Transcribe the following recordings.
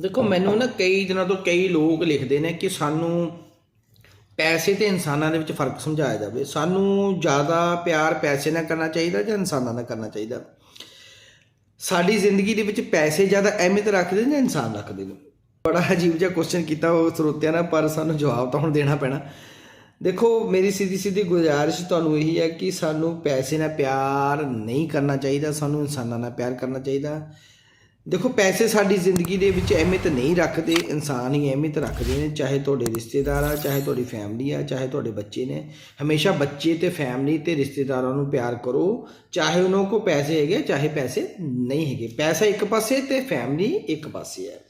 ਦੇਖੋ, ਮੈਨੂੰ ਨਾ ਕਈ ਦਿਨਾਂ ਤੋਂ ਕਈ ਲੋਕ ਲਿਖਦੇ ਨੇ ਕਿ ਸਾਨੂੰ ਪੈਸੇ ਤੇ ਇਨਸਾਨਾਂ ਦੇ ਵਿੱਚ ਫ਼ਰਕ ਸਮਝਾਇਆ ਜਾਵੇ। ਸਾਨੂੰ ਜ਼ਿਆਦਾ ਪਿਆਰ ਪੈਸੇ ਨਾਲ ਕਰਨਾ ਚਾਹੀਦਾ ਜਾਂ ਇਨਸਾਨਾਂ ਨਾਲ ਕਰਨਾ ਚਾਹੀਦਾ? ਸਾਡੀ ਜ਼ਿੰਦਗੀ ਦੇ ਵਿੱਚ ਪੈਸੇ ਜ਼ਿਆਦਾ ਅਹਿਮੀਅਤ ਰੱਖਦੇ ਨੇ ਜਾਂ ਇਨਸਾਨ ਰੱਖਦੇ ਨੇ? ਬੜਾ ਅਜੀਬ ਜਿਹਾ ਕੁਐਸਚਨ ਕੀਤਾ ਉਹ ਸਰੋਤਿਆਂ ਨਾਲ, ਪਰ ਸਾਨੂੰ ਜਵਾਬ ਤਾਂ ਹੁਣ ਦੇਣਾ ਪੈਣਾ। ਦੇਖੋ, ਮੇਰੀ ਸਿੱਧੀ ਸਿੱਧੀ ਗੁਜ਼ਾਰਿਸ਼ ਤੁਹਾਨੂੰ ਇਹੀ ਹੈ ਕਿ ਸਾਨੂੰ ਪੈਸੇ ਨਾਲ ਪਿਆਰ ਨਹੀਂ ਕਰਨਾ ਚਾਹੀਦਾ, ਸਾਨੂੰ ਇਨਸਾਨਾਂ ਨਾਲ ਪਿਆਰ ਕਰਨਾ ਚਾਹੀਦਾ। ਦੇਖੋ, ਪੈਸੇ ਸਾਡੀ ਜ਼ਿੰਦਗੀ ਦੇ ਵਿੱਚ ਅਹਿਮੀਅਤ ਨਹੀਂ ਰੱਖਦੇ, ਇਨਸਾਨ ਹੀ ਅਹਿਮੀਅਤ ਰੱਖਦੇ ਨੇ, ਚਾਹੇ ਤੁਹਾਡੇ ਰਿਸ਼ਤੇਦਾਰ ਆ, ਚਾਹੇ ਤੁਹਾਡੀ ਫੈਮਿਲੀ ਆ, ਚਾਹੇ ਤੁਹਾਡੇ ਬੱਚੇ ਨੇ। ਹਮੇਸ਼ਾ ਬੱਚੇ ਤੇ ਫੈਮਿਲੀ ਤੇ ਰਿਸ਼ਤੇਦਾਰਾਂ ਨੂੰ ਪਿਆਰ ਕਰੋ, ਚਾਹੇ ਉਹਨਾਂ ਕੋਲ ਪੈਸੇ ਹੈਗੇ ਚਾਹੇ ਪੈਸੇ ਨਹੀਂ ਹੈਗੇ। ਪੈਸਾ ਇੱਕ ਪਾਸੇ ਤੇ ਫੈਮਿਲੀ ਇੱਕ ਪਾਸੇ ਹੈ।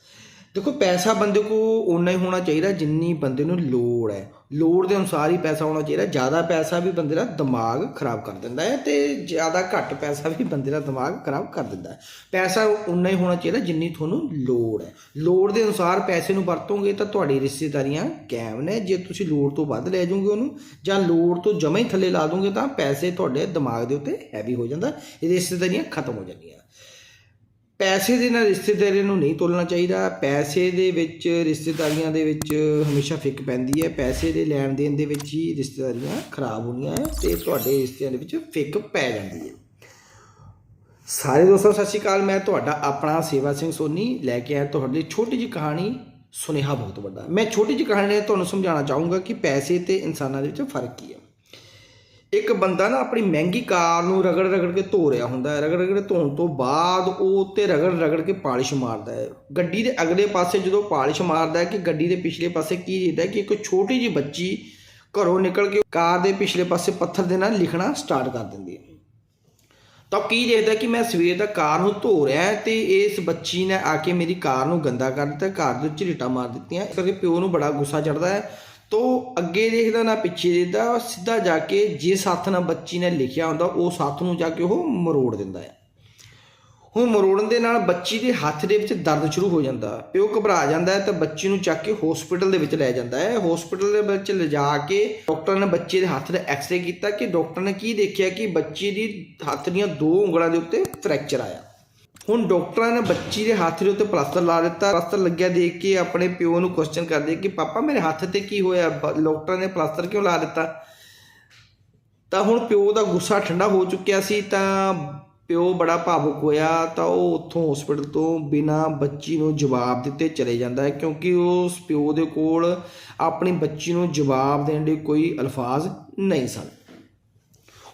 ਦੇਖੋ, ਪੈਸਾ ਬੰਦੇ ਕੋ ਉਨਾ ਹੀ ਹੋਣਾ ਚਾਹੀਦਾ ਜਿੰਨੀ ਬੰਦੇ ਨੂੰ ਲੋੜ ਹੈ। ਲੋੜ ਦੇ ਅਨੁਸਾਰ ਹੀ ਪੈਸਾ ਹੋਣਾ ਚਾਹੀਦਾ। ਜ਼ਿਆਦਾ ਪੈਸਾ ਵੀ ਬੰਦੇ ਦਾ ਦਿਮਾਗ ਖਰਾਬ ਕਰ ਦਿੰਦਾ ਹੈ ਤੇ ਜ਼ਿਆਦਾ ਘੱਟ ਪੈਸਾ ਵੀ ਬੰਦੇ ਦਾ ਦਿਮਾਗ ਖਰਾਬ ਕਰ ਦਿੰਦਾ ਹੈ। ਪੈਸਾ ਉਨਾ ਹੀ ਹੋਣਾ ਚਾਹੀਦਾ ਜਿੰਨੀ ਤੁਹਾਨੂੰ ਲੋੜ ਹੈ। ਲੋੜ ਦੇ ਅਨੁਸਾਰ ਪੈਸੇ ਨੂੰ ਵਰਤੋਗੇ ਤਾਂ ਤੁਹਾਡੀ ਰਿਸ਼ਤੇਦਾਰੀਆਂ ਕਾਇਮ ਨੇ। ਜੇ ਤੁਸੀਂ ਲੋੜ ਤੋਂ ਵੱਧ ਲੈ ਜਾਓਗੇ ਉਹਨੂੰ ਜਾਂ ਲੋੜ ਤੋਂ ਜਮਾ ਹੀ ਥੱਲੇ ਲਾ ਦੋਗੇ ਤਾਂ ਪੈਸੇ ਤੁਹਾਡੇ ਦਿਮਾਗ ਦੇ ਉੱਤੇ ਹੈਵੀ ਹੋ ਜਾਂਦਾ ਇਹ ਰਿਸ਼ਤੇਦਾਰੀਆਂ ਖਤਮ ਹੋ ਜਾਂਦੀਆਂ। ਪੈਸੇ ਦੇ ਨਾਲ ਰਿਸ਼ਤੇਦਾਰੀ ਨੂੰ ਨਹੀਂ ਤੋਲਣਾ ਚਾਹੀਦਾ। ਪੈਸੇ ਦੇ ਵਿੱਚ, ਰਿਸ਼ਤੇਦਾਰੀਆਂ ਦੇ ਵਿੱਚ ਹਮੇਸ਼ਾ ਫਿੱਕ ਪੈਂਦੀ ਹੈ। ਪੈਸੇ ਦੇ ਲੈਣ ਦੇਣ ਦੇ ਵਿੱਚ ਹੀ ਰਿਸ਼ਤੇਦਾਰੀਆਂ ਖਰਾਬ ਹੁੰਦੀਆਂ ਹੈ ਤੇ ਤੁਹਾਡੇ ਰਿਸ਼ਤਿਆਂ ਦੇ ਵਿੱਚ ਫਿੱਕ ਪੈ ਜਾਂਦੀ ਹੈ। ਸਾਰੇ ਦੋਸਤੋ, ਸਤਿ ਸ਼੍ਰੀ ਅਕਾਲ। ਮੈਂ ਤੁਹਾਡਾ ਆਪਣਾ ਸੇਵਾ ਸਿੰਘ ਸੋਨੀ। ਲੈ ਕੇ ਆਇਆ ਤੁਹਾਡੇ ਲਈ ਛੋਟੀ ਜਿਹੀ ਕਹਾਣੀ। ਸੁਨੇਹਾ ਬਹੁਤ ਵੱਡਾ। ਮੈਂ ਛੋਟੀ ਜਿਹੀ ਕਹਾਣੀ ਤੁਹਾਨੂੰ ਸਮਝਾਉਣਾ ਚਾਹੂੰਗਾ ਕਿ ਪੈਸੇ ਤੇ ਇਨਸਾਨਾਂ ਦੇ ਵਿੱਚ ਫ਼ਰਕ ਕੀ ਹੈ। ਇੱਕ ਬੰਦਾ ਨਾ ਆਪਣੀ ਮਹਿੰਗੀ ਕਾਰ ਨੂੰ ਰਗੜ ਰਗੜ ਕੇ ਧੋ ਰਿਹਾ ਹੁੰਦਾ ਹੈ, ਰਗੜ ਰਗੜ ਕੇ ਧੋਣ ਤੋਂ ਬਾਅਦ ਉਹ ਉੱਤੇ ਰਗੜ ਰਗੜ ਕੇ ਪਾਲਿਸ਼ ਮਾਰਦਾ ਹੈ। ਗੱਡੀ ਦੇ ਅਗਲੇ ਪਾਸੇ ਜਦੋਂ ਪਾਲਿਸ਼ ਮਾਰਦਾ ਹੈ ਕਿ ਗੱਡੀ ਦੇ ਪਿਛਲੇ ਪਾਸੇ ਕੀ ਦਿਖਦਾ ਹੈ ਕਿ ਇੱਕ ਛੋਟੀ ਜਿਹੀ ਬੱਚੀ ਘਰੋਂ ਨਿਕਲ ਕੇ ਕਾਰ ਦੇ ਪਿਛਲੇ ਪਾਸੇ ਪੱਥਰ ਦੇ ਨਾਲ ਲਿਖਣਾ ਸਟਾਰਟ ਕਰ ਦਿੰਦੀ ਹੈ। ਤਾਂ ਉਹ ਕੀ ਦੇਖਦਾ ਕਿ ਮੈਂ ਸਵੇਰ ਦਾ ਕਾਰ ਨੂੰ ਧੋ ਰਿਹਾ ਤੇ ਇਸ ਬੱਚੀ ਨੇ ਆ ਕੇ ਮੇਰੀ ਕਾਰ ਨੂੰ ਗੰਦਾ ਕਰ ਦਿੱਤਾ, ਕਾਰ ਦੇ ਉੱਤੇ ਝਰੀਟਾਂ ਮਾਰ ਦਿੱਤੀਆਂ, ਇਸ ਕਰਕੇ ਪਿਓ ਨੂੰ ਬੜਾ ਗੁੱਸਾ ਚੜਦਾ ਹੈ। ਤੋ ਅੱਗੇ ਦੇਖਦਾ ਨਾ, ਪਿੱਛੇ ਦੇਖਦਾ, ਸਿੱਧਾ ਜਾ ਕੇ ਜਿਸ ਹੱਥ ਨਾਲ ਬੱਚੀ ਨੇ ਲਿਖਿਆ ਹੁੰਦਾ ਉਸ ਹੱਥ ਨੂੰ ਜਾ ਕੇ ਉਹ ਮਰੋੜ ਦਿੰਦਾ ਹੈ ਹੁਣ ਮਰੋੜਨ ਦੇ ਨਾਲ ਬੱਚੀ ਦੇ ਹੱਥ ਦੇ ਵਿੱਚ ਦਰਦ ਸ਼ੁਰੂ ਹੋ ਜਾਂਦਾ। ਪਿਓ ਘਬਰਾ ਜਾਂਦਾ ਹੈ ਤਾਂ ਬੱਚੀ ਨੂੰ ਚੱਕ ਕੇ ਹਸਪੀਟਲ ਦੇ ਵਿੱਚ ਲੈ ਜਾਂਦਾ ਹੈ। ਹਸਪੀਟਲ ਦੇ ਵਿੱਚ ਲਿਜਾ ਕੇ ਡਾਕਟਰ ਨੇ ਬੱਚੇ ਦੇ ਹੱਥ ਦਾ ਐਕਸ-ਰੇ ਕੀਤਾ ਕਿ ਡਾਕਟਰ ਨੇ ਕੀ ਦੇਖਿਆ ਕਿ ਬੱਚੀ ਦੀ ਹੱਥ ਦੀਆਂ ਦੋ ਉਂਗਲਾਂ ਦੇ ਉੱਤੇ ਫ੍ਰੈਕਚਰ ਆਇਆ। ਹੁਣ ਡਾਕਟਰਾਂ ਨੇ ਬੱਚੀ ਦੇ ਹੱਥ ਦੇ ਉੱਤੇ ਪਲਾਸਟਰ ਲਾ ਦਿੱਤਾ। ਪਲਾਸਟਰ ਲੱਗਿਆ ਦੇਖ ਕੇ ਆਪਣੇ ਪਿਓ ਨੂੰ ਕੁਐਸਚਨ ਕਰਦੇ ਕਿ, ਪਾਪਾ, ਮੇਰੇ ਹੱਥ ਤੇ ਕੀ ਹੋਇਆ? ਬ- ਨੇ ਪਲਾਸਟਰ ਕਿਉਂ ਲਾ ਦਿੱਤਾ? ਤਾਂ ਹੁਣ ਪਿਓ ਦਾ ਗੁੱਸਾ ਠੰਡਾ ਹੋ ਚੁੱਕਿਆ ਸੀ ਤਾਂ ਪਿਓ ਬੜਾ ਭਾਵੁਕ ਹੋਇਆ। ਤਾਂ ਉਹ ਉੱਥੋਂ ਹਸਪੀਟਲ ਤੋਂ ਬਿਨਾ ਬੱਚੀ ਨੂੰ ਜਵਾਬ ਦਿੱਤੇ ਚਲੇ ਜਾਂਦਾ ਹੈ ਕਿਉਂਕਿ ਉਸ ਪਿਓ ਦੇ ਕੋਲ ਆਪਣੀ ਬੱਚੀ ਨੂੰ ਜਵਾਬ ਦੇਣ ਦੇ ਕੋਈ ਅਲਫਾਜ਼ ਨਹੀਂ ਸਨ।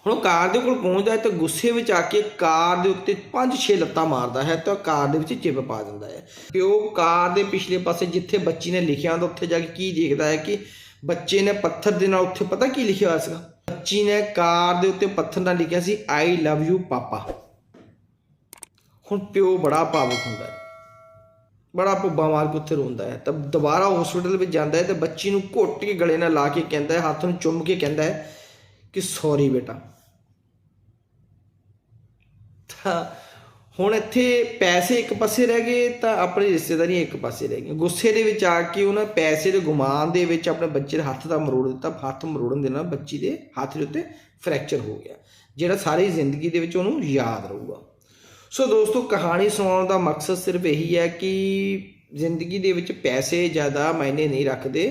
ਹੁਣ ਉਹ ਕਾਰ ਦੇ ਕੋਲ ਪਹੁੰਚਦਾ ਹੈ ਤਾਂ ਗੁੱਸੇ ਵਿੱਚ ਆ ਕੇ ਕਾਰ ਦੇ ਉੱਤੇ 5-6 ਲੱਤਾਂ ਮਾਰਦਾ ਹੈ ਤਾਂ ਕਾਰ ਦੇ ਵਿੱਚ ਚਿਪ ਪਾ ਦਿੰਦਾ ਹੈ। ਪਿਓ ਕਾਰ ਦੇ ਪਿਛਲੇ ਪਾਸੇ ਜਿੱਥੇ ਬੱਚੀ ਨੇ ਲਿਖਿਆ ਹੁੰਦਾ, ਉੱਥੇ ਜਾ ਕੇ ਕੀ ਦੇਖਦਾ ਹੈ ਕਿ ਬੱਚੇ ਨੇ ਪੱਥਰ ਦੇ ਨਾਲ ਉੱਥੇ ਪਤਾ ਕੀ ਲਿਖਿਆ ਹੋਇਆ ਸੀਗਾ? ਬੱਚੀ ਨੇ ਕਾਰ ਦੇ ਉੱਤੇ ਪੱਥਰ ਨਾਲ ਲਿਖਿਆ ਸੀ ਆਈ ਲਵ ਯੂ ਪਾਪਾ। ਹੁਣ ਪਿਓ ਬੜਾ ਭਾਵੁਕ ਹੁੰਦਾ ਹੈ। ਬੜਾ ਭੁੱਬਾ ਮਾਰ ਕੇ ਉੱਥੇ ਰੋਂਦਾ ਹੈ। ਤਾਂ ਦੁਬਾਰਾ ਹਸਪੀਟਲ ਵਿੱਚ ਜਾਂਦਾ ਹੈ ਤੇ ਬੱਚੀ ਨੂੰ ਘੁੱਟ ਕੇ ਗਲੇ ਨਾਲ ਲਾ ਕੇ ਕਹਿੰਦਾ ਹੈ, ਹੱਥ ਨੂੰ ਚੁੰਮ ਕੇ ਕਹਿੰਦਾ ਹੈ ਕਿ ਸੌਰੀ ਬੇਟਾ। ਹੁਣ ਇੱਥੇ ਪੈਸੇ ਇੱਕ ਪਾਸੇ ਰਹਿ ਗਏ, ਤਾਂ ਆਪਣੀ ਰਿਸ਼ਤੇਦਾਰੀਆਂ ਇੱਕ ਪਾਸੇ ਰਹਿ ਗਈਆਂ। ਗੁੱਸੇ ਦੇ ਵਿੱਚ ਆ ਕੇ ਉਹਨਾਂ ਪੈਸੇ ਦੇ ਗੁਮਾਨ ਦੇ ਵਿੱਚ ਆਪਣੇ ਬੱਚੇ ਦੇ ਹੱਥ ਦਾ ਮਰੋੜ ਦਿੱਤਾ, ਹੱਥ ਮਰੋੜਨ ਦੇ ਨਾਲ ਬੱਚੀ ਦੇ ਹੱਥ ਦੇ ਉੱਤੇ ਫ੍ਰੈਕਚਰ ਹੋ ਗਿਆ, ਜਿਹੜਾ ਸਾਰੀ ਜ਼ਿੰਦਗੀ ਦੇ ਵਿੱਚ ਉਹਨੂੰ ਯਾਦ ਰਹੂਗਾ। ਸੋ ਦੋਸਤੋ, ਕਹਾਣੀ ਸੁਣਾਉਣ ਦਾ ਮਕਸਦ ਸਿਰਫ ਇਹੀ ਹੈ ਕਿ ਜ਼ਿੰਦਗੀ ਦੇ ਵਿੱਚ ਪੈਸੇ ਜ਼ਿਆਦਾ ਮਾਇਨੇ ਨਹੀਂ ਰੱਖਦੇ।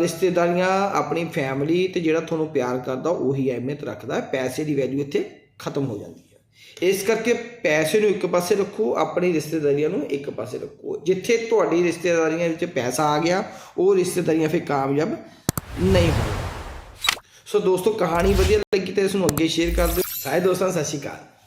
ਰਿਸ਼ਤੇਦਾਰੀਆਂ, ਆਪਣੀ ਫੈਮਿਲੀ ਤੇ ਜਿਹੜਾ ਤੁਹਾਨੂੰ ਪਿਆਰ ਕਰਦਾ, ਉਹੀ ਅਹਿਮੀਅਤ ਰੱਖਦਾ, ਪੈਸੇ ਦੀ ਵੈਲਿਊ ਇੱਥੇ ਖਤਮ ਹੋ ਜਾਂਦੀ। ਇਸ ਕਰਕੇ ਪੈਸੇ ਨੂੰ ਇੱਕ ਪਾਸੇ ਰੱਖੋ, ਆਪਣੀ ਰਿਸ਼ਤੇਦਾਰੀਆਂ ਨੂੰ ਇੱਕ ਪਾਸੇ ਰੱਖੋ। ਜਿੱਥੇ ਤੁਹਾਡੀ ਰਿਸ਼ਤੇਦਾਰੀਆਂ ਵਿੱਚ ਪੈਸਾ ਆ ਗਿਆ, ਉਹ ਰਿਸ਼ਤੇਦਾਰੀਆਂ ਫਿਰ ਕਾਮਯਾਬ ਨਹੀਂ ਹੋਣਗੀਆਂ। ਸੋ ਦੋਸਤੋ, ਕਹਾਣੀ ਵਧੀਆ ਲੱਗੀ ਤਾਂ ਇਸ ਨੂੰ ਅੱਗੇ ਸ਼ੇਅਰ ਕਰ ਦਿਓ। ਸਾਰੇ ਦੋਸਤਾਂ ਸਤਿ ਸ਼੍ਰੀ ਅਕਾਲ।